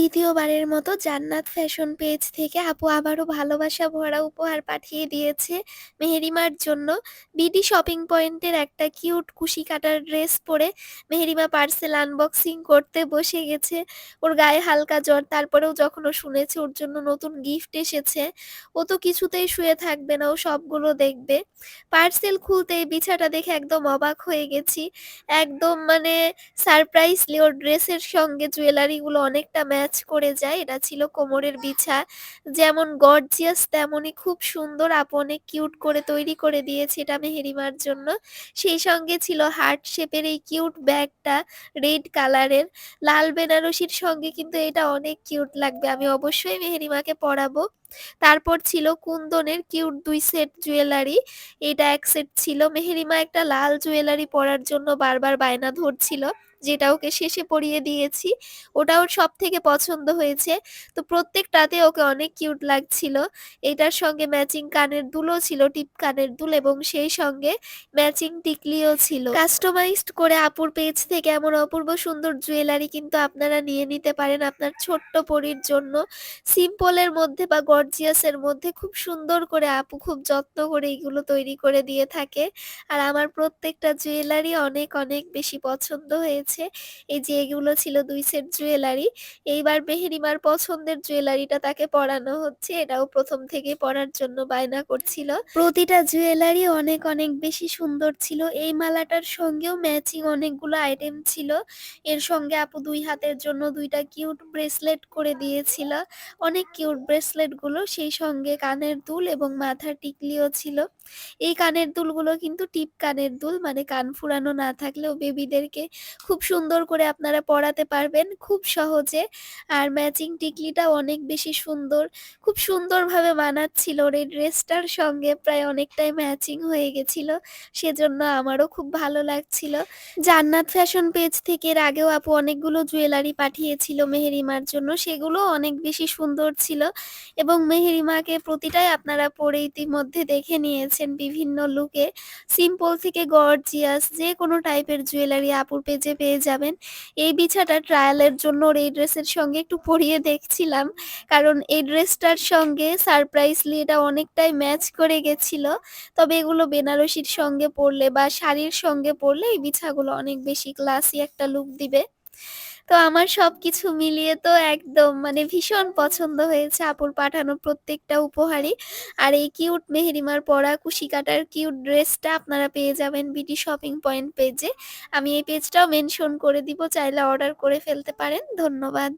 দ্বিতীয়বারের মতো জান্নাত ফ্যাশন পেজ থেকে আপু আবারও ভালোবাসা ভরা উপহার পাঠিয়ে দিয়েছে মেহেরিমার জন্য। বিডি শপিং পয়েন্টের একটা কিউট কুশি কাটার ড্রেস পরে মেহেরিমা পার্সেল আনবক্সিং করতে বসে গেছে। ওর গায়ে হালকা জ্বর, তারপরেও যখন ও শুনেছে ওর জন্য নতুন গিফট এসেছে, ও তো কিছুতেই শুয়ে থাকবে না, ও সবগুলো দেখবে। পার্সেল খুলতেই বিছাটা দেখে একদম অবাক হয়ে গেছি। একদম মানে সারপ্রাইজলি ওর ড্রেসের সঙ্গে জুয়েলারিগুলো অনেকটা ম্যাচ করে যায়, এটা ছিল কোমরের বিছা। যেমন গর্জিয়াস তেমনই খুব সুন্দর আপনে কিউট করে তৈরি করে দিয়েছে এটা মেহেরিমার জন্য। সেই সঙ্গে ছিল হার্ট শেপের এই কিউট ব্যাগটা রেড কালারের লাল বেনারসির সঙ্গে কিন্তু এটা অনেক কিউট লাগবে, আমি অবশ্যই মেহেরিমাকে পরাবো। তারপর ছিল কুন্দনের কিউট দুই সেট জুয়েলারি। এটা এক সেট ছিল। মেহেরিমা একটা লাল জুয়েলারি পরার জন্য বারবার বায়না ধরছিল, যেটা ওকে শেষে পরিয়ে দিয়েছি। ওটা ওর সব থেকে পছন্দ হয়েছে। তো প্রত্যেকটাতে ওকে অনেক কিউট লাগছিল। এটার সঙ্গে ম্যাচিং কানের দুলও ছিল, টিপ কানের দুল, এবং সেই সঙ্গে ম্যাচিং টিকলিও ছিল। কাস্টমাইজড করে আপুর পেজ থেকে এমন অপূর্ব সুন্দর জুয়েলারি কিন্তু আপনারা নিয়ে নিতে পারেন আপনার ছোট্ট পরির জন্য। সিম্পলের মধ্যে বা গর্জিয়াসের মধ্যে খুব সুন্দর করে আপু খুব যত্ন করে এগুলো তৈরি করে দিয়ে থাকে। আর আমার প্রত্যেকটা জুয়েলারি অনেক অনেক বেশি পছন্দ হয়েছে। এই যে এগুলো ছিল দুই সেট জুয়েলারি এইবার মেহেরিমার পছন্দের জুয়েলারিটা তাকে পরানো হচ্ছে। এটাও প্রথম থেকে পরার জন্য বায়না করছিল। প্রতিটা জুয়েলারি অনেক অনেক বেশি সুন্দর ছিল। এই মালাটার সঙ্গেও ম্যাচিং অনেকগুলো আইটেম ছিল। এর সঙ্গে আপু দুই হাতের জন্য দুইটা কিউট ব্রেসলেট করে দিয়েছিল। অনেক কিউট ব্রেসলেট গুলো সেই সঙ্গে কানের দুল এবং মাথার টিকলিও ছিল। এই কানের দুলগুলো কিন্তু টিপ কানের দুল মানে কান ফুরানো না থাকলেও বেবিদেরকে খুব সুন্দর করে আপনারা পরাতে পারবেন খুব সহজে। আর ম্যাচিং টিকলিটাও অনেক বেশি সুন্দর, খুব সুন্দরভাবে মানাচ্ছিল ওর এই ড্রেসটার সঙ্গে প্রায় অনেকটাই ম্যাচিং হয়ে গেছিল, সেজন্য আমারও খুব ভালো লাগছিল। জান্নাত ফ্যাশন পেজ থেকে এর আগেও আপু অনেকগুলো জুয়েলারি পাঠিয়েছিল মেহেরিমার জন্য, সেগুলো অনেক বেশি সুন্দর ছিল। এবং মেহেরিমাকে প্রতিটাই আপনারা পরে ইতিমধ্যে দেখে নিয়েছেন বিভিন্ন লুকে। সিম্পল থেকে গর্জিয়াস যে কোনো টাইপের জুয়েলারি আপুর পেজে পেয়ে যাবেন। এই বিছাটা ট্রায়ালের জন্য ওর এই ড্রেসের সঙ্গে একটু পরিয়ে দেখছিলাম। কারণ এই ড্রেসটার সঙ্গে সারপ্রাইজলি এটা অনেকটাই ম্যাচ করে গেছিল। তবে এগুলো বেনারসির সঙ্গে পরলে বা শাড়ির সঙ্গে পরলে এই বিছাগুলো অনেক বেশি ক্লাসি একটা লুক দিবে। তো আমার সবকিছু মিলিয়ে তো একদম মানে ভীষণ পছন্দ হয়েছে আপুর পাঠানো প্রত্যেকটা উপহারই। আর এই কিউট মেহেরিমার পরা কুশি কাটার কিউট ড্রেসটা আপনারা পেয়ে যাবেন বিটি শপিং পয়েন্ট পেজে। আমি এই পেজটাও মেনশন করে দিব, চাইলে অর্ডার করে ফেলতে পারেন। ধন্যবাদ।